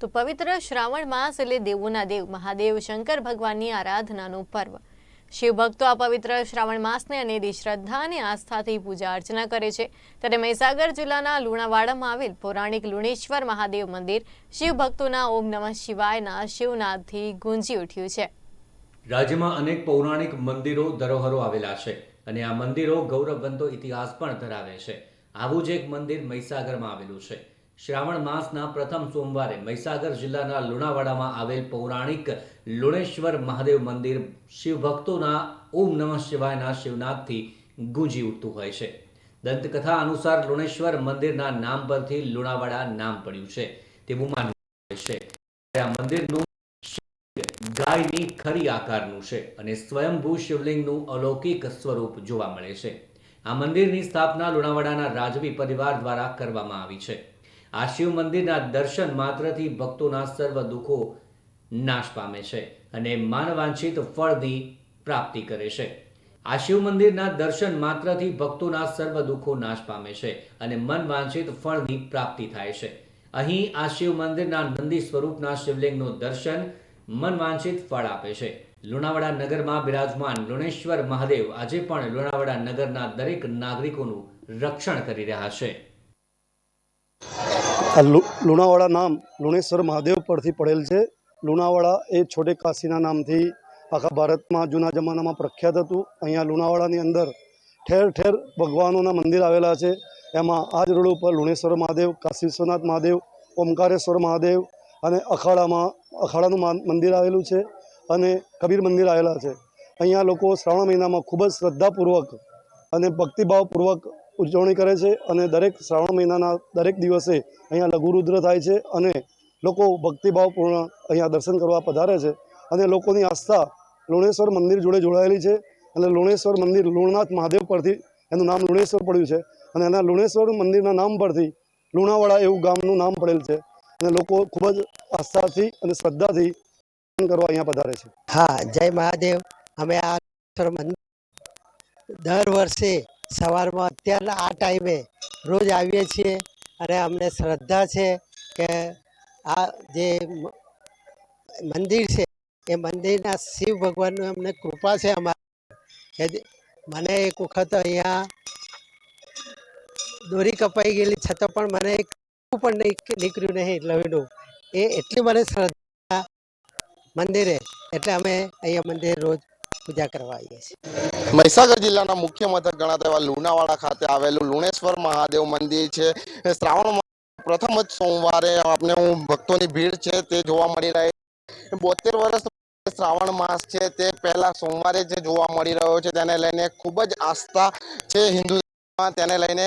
તો પવિત્ર શ્રાવણ માસ એટલે દેવોના દેવ, મહાદેવ, શંકર ભગવાનની આરાધનાનું પર્વ. શિવ ભક્તો આ પવિત્ર શ્રાવણ માસને અનેરી શ્રદ્ધા અને આસ્થાથી પૂજા અર્ચના કરે છે. ત્યારે મહીસાગર જિલ્લાના લુણાવાડામાં આવેલ પૌરાણિક લુણેશ્વર મહાદેવ મંદિર શિવ ભક્તોના ઓમ નમઃ શિવાયના શિવનાદથી ગુંજી ઉઠ્યું છે. રાજ્યમાં અનેક પૌરાણિક મંદિરો ધરોહરો આવેલા છે અને આ મંદિરો ગૌરવવંતો ઇતિહાસ પણ ધરાવે છે. આવું જ એક મંદિર મહીસાગરમાં આવેલું છે. શ્રાવણ માસના પ્રથમ સોમવારે મહીસાગર જિલ્લાના લુણાવાડામાં આવેલ પૌરાણિક લુણેશ્વર મહાદેવ મંદિર શિવભક્તોના ઓમ નમઃ શિવાયના શિવનાથથી ગુંજી ઉઠતું હોય છે. દંતકથા અનુસાર લુણેશ્વર મંદિરના નામ પરથી લુણાવાડા નામ પડ્યું છે. તેવું માનવું છે. આ મંદિરનું ગાયની ખરી આકારનું છે અને સ્વયંભૂ શિવલિંગનું અલૌકિક સ્વરૂપ જોવા મળે છે. આ મંદિરની સ્થાપના લુણાવાડાના રાજવી પરિવાર દ્વારા કરવામાં આવી છે. આ શિવ મંદિરના દર્શન માત્રથી ભક્તોના સર્વ દુઃખો નાશ પામે છે અને માનવાંછિત ફળની પ્રાપ્તિ કરે છે. આ શિવ મંદિરના દર્શન માત્રથી ભક્તોના સર્વ દુઃખો નાશ પામે છે અને મન વાંછિત ફળની પ્રાપ્તિ થાય છે. અહીં આ શિવ મંદિરના નંદી સ્વરૂપના શિવલિંગનું દર્શન મન વાંછિત ફળ આપે છે. લુણાવાડા નગરમાં બિરાજમાન લુણેશ્વર મહાદેવ આજે પણ લુણાવાડા નગરના દરેક નાગરિકોનું રક્ષણ કરી રહ્યા છે. આ લુણાવાડા નામ લુણેશ્વર મહાદેવ પરથી પડેલ છે. લુણાવાડા એ છોટે કાશીના નામથી આખા ભારતમાં જૂના જમાનામાં પ્રખ્યાત હતું. અહીંયા લુણાવાડાની અંદર ઠેર ઠેર ભગવાનોના મંદિર આવેલા છે. એમાં આ જ રોડ ઉપર લુણેશ્વર મહાદેવ, કાશી વિશ્વનાથ મહાદેવ, ઓમકારેશ્વર મહાદેવ અને અખાડામાં, અખાડાનું મંદિર આવેલું છે અને કબીર મંદિર આવેલા છે. અહીંયા લોકો શ્રાવણ મહિનામાં ખૂબ જ શ્રદ્ધાપૂર્વક અને ભક્તિભાવપૂર્વક ઉજવણી કરે છે અને દરેક શ્રાવણ મહિનાના દરેક દિવસે અહીંયા લઘુરુદ્ર થાય છે અને લોકો ભક્તિભાવપૂર્ણ અહીંયા દર્શન કરવા પધારે છે અને લોકોની આસ્થા લુણેશ્વર મંદિર જોડે જોડાયેલી છે અને લુણેશ્વર મંદિર લુણનાથ મહાદેવ પરથી એનું નામ લુણેશ્વર પડ્યું છે અને એના લુણેશ્વર મંદિરના નામ પરથી લુણાવાડા એવું ગામનું નામ પડેલ છે અને લોકો ખૂબ જ આસ્થાથી અને શ્રદ્ધાથી દર્શન કરવા અહીંયા પધારે છે. હા, જય મહાદેવ. અમે આ દર વર્ષે સવારમાં અત્યારના આ ટાઈમે રોજ આવીએ છીએ અને અમને શ્રદ્ધા છે કે આ જે મંદિર છે, એ મંદિરના શિવ ભગવાનની અમને કૃપા છે અમારા. મને એક વખત અહીંયા દોરી કપાઈ ગયેલી, છતાં પણ મને પણ નહીં નીકળ્યું નહીં લવીનું એ એટલી મને શ્રદ્ધા મંદિરે, એટલે અમે અહીંયા મંદિરે રોજ પૂજા કરવા આવીએ છીએ. મહીસાગર જિલ્લાના મુખ્ય મથક ગણાતા એવા લુણાવાડા ખાતે આવેલું લુણેશ્વર મહાદેવ મંદિર છે. શ્રાવણ પ્રથમ જ સોમવારે આપણે હું ભક્તોની ભીડ છે તે જોવા મળી રહી બોતેર વર્ષ શ્રાવણ માસ છે તે પહેલા સોમવારે જે જોવા મળી રહ્યો છે. તેને લઈને ખૂબ જ આસ્થા છે હિન્દુ તેને લઈને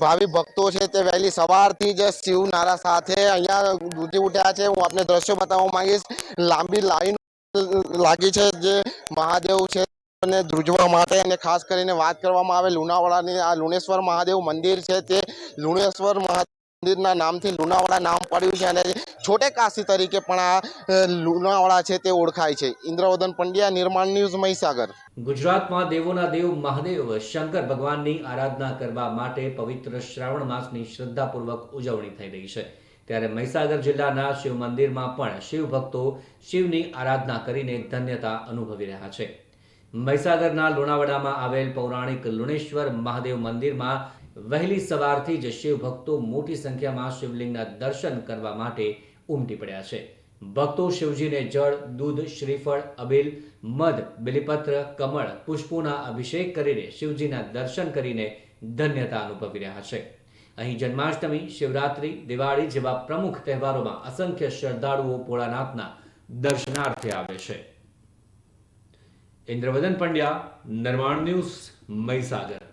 ભાવિ ભક્તો છે તે વહેલી સવારથી જ શિવ નારા સાથે અહીંયા ગુંજી ઉઠ્યા છે. હું આપને દ્રશ્યો બતાવવા માંગીશ. લાંબી લાઈન લાગી છે જે મહાદેવ છે અને ધ્રુજવા માટે અને ખાસ કરીને વાત કરવામાં આવે લુણાવાડાની, આ લુણેશ્વર મહાદેવ મંદિર છે તે લુણેશ્વર મહાદેવ મંદિરના નામથી લુણાવાડા નામ પડ્યું છે અને છોટે કાશી તરીકે પણ આ લુણાવાડા છે તે ઓળખાય છે. ઇન્દ્રવદન પંડ્યા, નિર્માણ ન્યૂઝ મહીસાગર. ગુજરાતમાં દેવોના દેવ મહાદેવ શંકર ભગવાનની આરાધના કરવા માટે પવિત્ર શ્રાવણ માસની શ્રદ્ધાપૂર્વક ઉજવણી થઈ રહી છે. ત્યારે મહીસાગર જિલ્લાના શિવ મંદિરમાં પણ શિવ ભક્તો શિવની આરાધના કરીને ધન્યતા અનુભવી રહ્યા છે. મહીસાગરના લુણાવાડામાં આવેલ પૌરાણિક લુણેશ્વર મહાદેવ મંદિરમાં વહેલી સવારથી જ શિવ ભક્તો મોટી સંખ્યામાં શિવલિંગના દર્શન કરવા માટે ઉમટી પડ્યા છે. ભક્તો શિવજીને જળ, દૂધ, શ્રીફળ, અબીલ, મધ, બિલીપત્ર, કમળ, પુષ્પોના અભિષેક કરીને શિવજીના દર્શન કરીને ધન્યતા અનુભવી રહ્યા છે. અહીં જન્માષ્ટમી, શિવરાત્રી, દિવાળી જેવા પ્રમુખ તહેવારોમાં અસંખ્ય શ્રદ્ધાળુઓ ભોળાનાથના દર્શનાર્થે આવે છે. ઇન્દ્રવદન પંડ્યા નિર્માણ ન્યૂઝ, મહીસાગર.